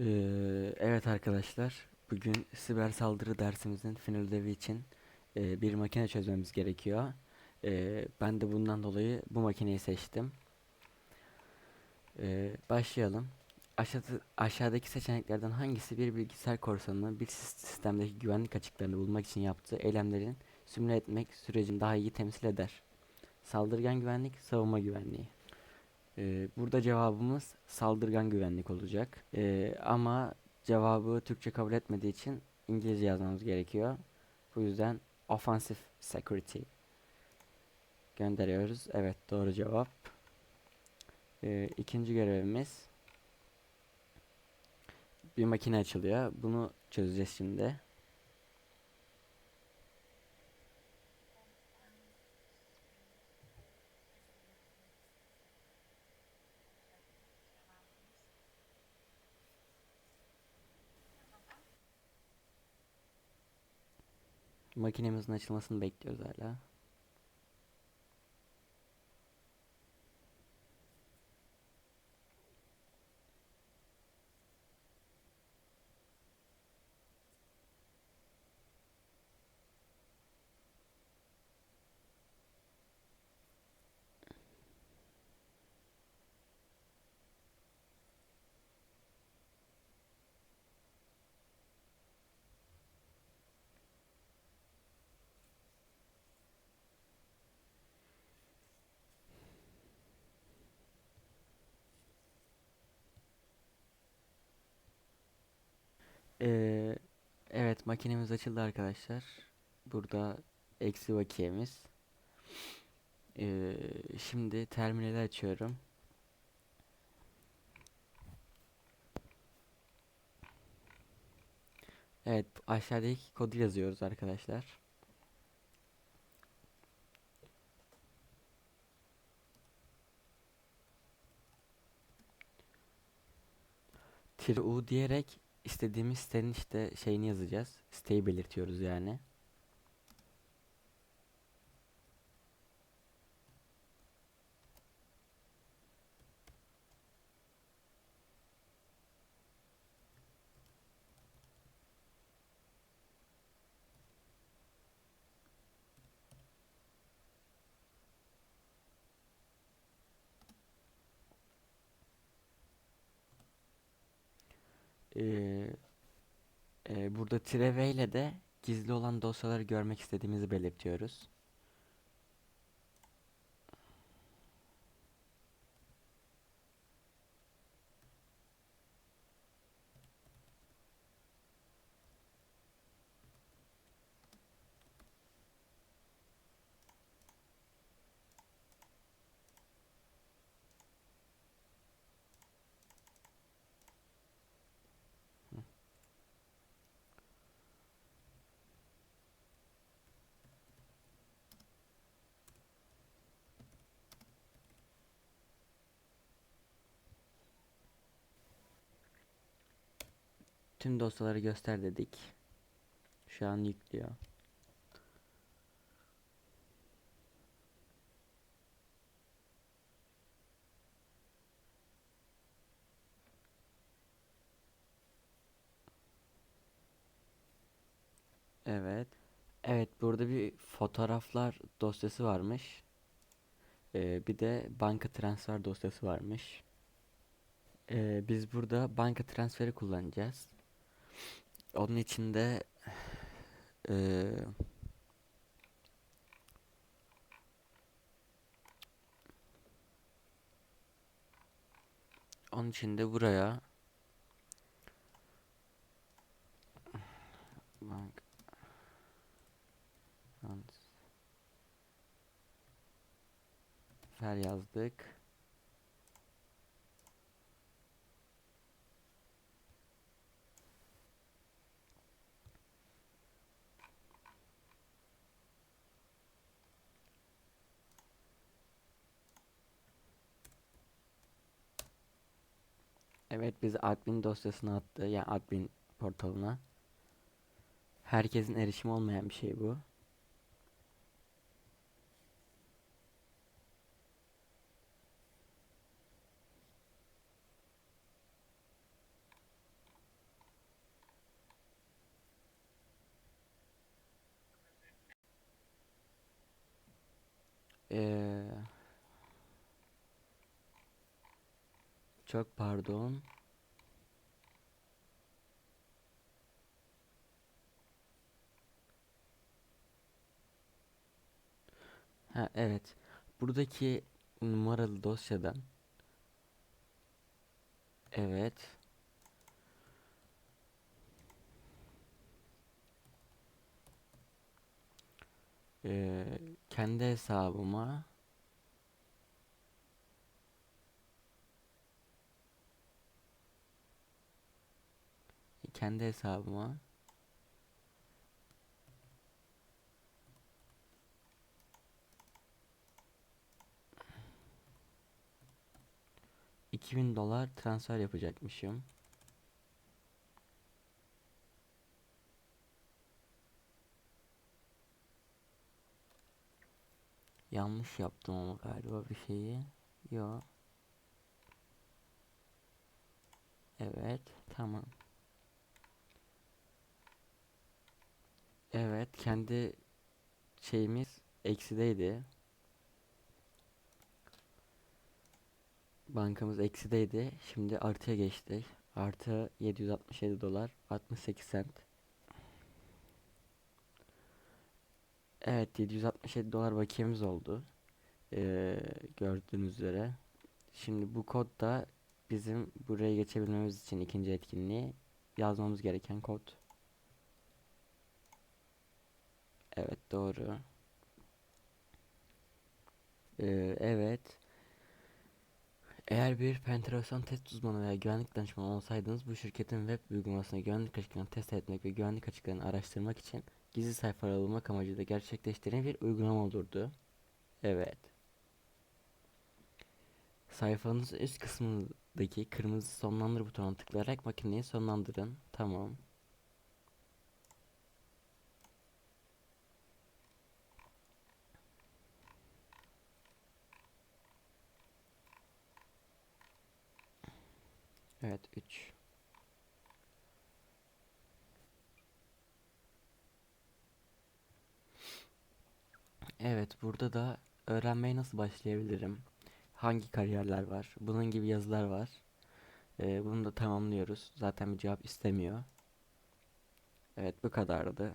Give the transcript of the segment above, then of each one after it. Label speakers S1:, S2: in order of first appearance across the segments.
S1: Ee, evet arkadaşlar, bugün siber saldırı dersimizin final ödevi için e, bir makine çözmemiz gerekiyor. Ee, ben de bundan dolayı bu makineyi seçtim. Ee, başlayalım. Aşağıda, aşağıdaki seçeneklerden hangisi bir bilgisayar korsanının bir sis- sistemdeki güvenlik açıklarını bulmak için yaptığı eylemlerin simüle etmek sürecini daha iyi temsil eder? Saldırgan güvenlik, savunma güvenliği. Ee, burada cevabımız saldırgan güvenlik olacak. Ee, ama cevabı Türkçe kabul etmediği için İngilizce yazmamız gerekiyor. Bu yüzden offensive security gönderiyoruz. Evet doğru cevap. Ee, ikinci görevimiz bir makine açılıyor. Bunu çözeceğiz şimdi. Makinemizin açılmasını bekliyoruz hala. Ee, evet makinemiz açıldı arkadaşlar. Burada eksi bakiyemiz. Ee, şimdi terminali açıyorum. Evet aşağıdaki kodu yazıyoruz arkadaşlar. Tire U diyerek istediğimiz sitenin işte şeyini yazacağız. Siteyi belirtiyoruz yani. Ee, e, burada tire V ile de gizli olan dosyaları görmek istediğimizi belirtiyoruz. Tüm dosyaları göster dedik. Şu an yüklüyor. Evet. Evet burada bir fotoğraflar dosyası varmış. Ee, bir de banka transfer dosyası varmış. Ee, biz burada banka transferi kullanacağız. Onun için de eee, onun için de buraya bank transfer yazdık. Evet biz admin dosyasına attı. Yani admin portalına. Herkesin erişimi olmayan bir şey bu. Eee çok pardon. Ha evet. Buradaki numaralı dosyadan evet Ee, kendi hesabıma kendi hesabıma bin dolar transfer yapacakmışım. Yanlış yaptım ama galiba bir şeyi. Yo. Evet, tamam. Evet, kendi şeyimiz eksideydi. Bankamız eksideydi. Şimdi artıya geçti. Artı 767 dolar 68 sent. Evet 767 dolar bakiyemiz oldu. Ee, gördüğünüz üzere. Şimdi bu kod da bizim buraya geçebilmemiz için ikinci etkinliği yazmamız gereken kod. Evet doğru. Ee, evet. Eğer bir penetration test uzmanı veya güvenlik danışmanı olsaydınız bu şirketin web uygulamasına güvenlik açıklarını test etmek ve güvenlik açıklarını araştırmak için gizli sayfaları bulmak amacıyla gerçekleştiren bir uygulama olurdu. Evet. Sayfanın üst kısmındaki kırmızı sonlandır butonuna tıklayarak makineyi sonlandırın. Tamam. Evet 3. Evet burada da öğrenmeye nasıl başlayabilirim? Hangi kariyerler var? Bunun gibi yazılar var. Ee, bunu da tamamlıyoruz. Zaten bir cevap istemiyor. Evet bu kadardı.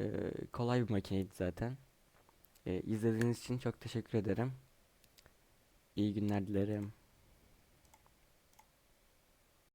S1: Ee, kolay bir makineydi zaten. Ee, izlediğiniz için çok teşekkür ederim. İyi günler dilerim.